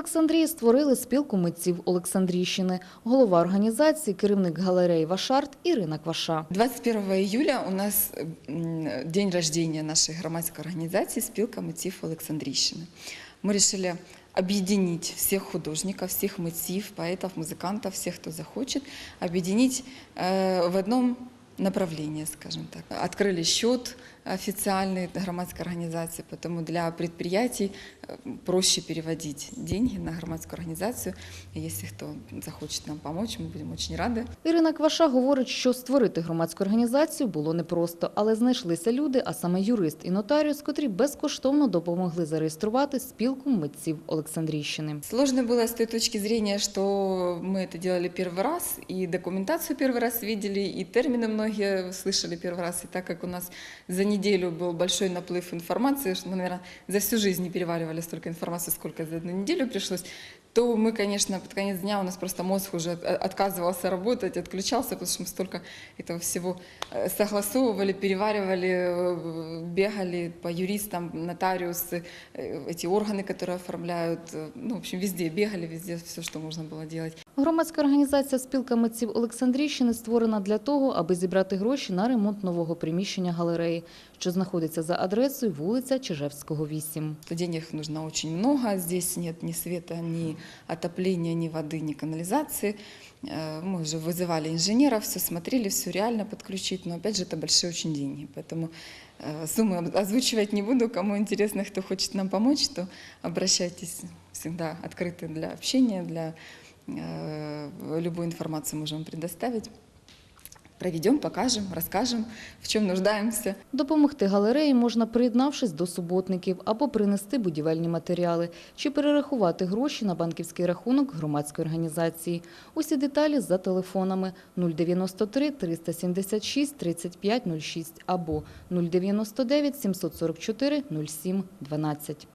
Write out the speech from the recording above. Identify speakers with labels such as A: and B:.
A: Олександрії створили спілку митців Олександрійщини. Голова організації, керівник галереї Вашарт Ірина Кваша.
B: 21 июля у нас м, день рождения нашей громадской организации «Спилка митців Олександрійщини». Мы решили объединить всех художников, всех митців, поэтов, музыкантов, всех, кто захочет, объединить э, в одном направлении, скажем так. Открыли счет официальный громадской организации, потому для предприятий э, проще переводить деньги на громадскую организацию. И Если кто захочет нам помочь, мы будем очень рады.
A: Ірина Кваша говорить, що створити громадську організацію було непросто, але знайшлися люди, а саме юрист і нотаріус, котрі безкоштовно допомогли зареєструвати спілку митців Олександрійщини.
B: Сложно было с той точки зрения, что мы это делали первый раз, и документацию первый раз видели, и термины многие слышали первый раз. И так как у нас за неделю был большой наплыв информации, что мы, наверное, за всю жизнь не переваривали столько информации, сколько за одну неделю пришлось, то мы, конечно, под конец дня у нас просто мозг уже от- отказывался работать, отключался, потому что мы столько этого всего э, согласовывали, переваривали, э, бегали по юристам, нотариусы, э, эти органы, которые оформляют, ну, в общем, везде бегали, везде все, что можно было делать.
A: Громадська організація Спілка митців Олександрійщини створена для того, аби зібрати гроші на ремонт нового приміщення галереї, що знаходиться за адресою вулиця Чижевського, 8.
B: Что денег нужно очень много, здесь нет ни света, ни отопления, ни воды, ни канализации. Э, Мы уже вызывали инженеров, все смотрели, все реально подключить, но опять же это большие очень деньги, поэтому э, суммы озвучивать не буду. Кому интересно, кто хочет нам помочь, то обращайтесь, всегда открыты для общения, для э, любую информацию можем предоставить. Проведем, покажем, расскажем, в чем нуждаемся.
A: Допомогти галереї можна, приєднавшись до суботників, або принести будівельні матеріали, чи перерахувати гроші на банківський рахунок громадської організації. Усі деталі за телефонами 093 376 3506 або 099 744 07 12.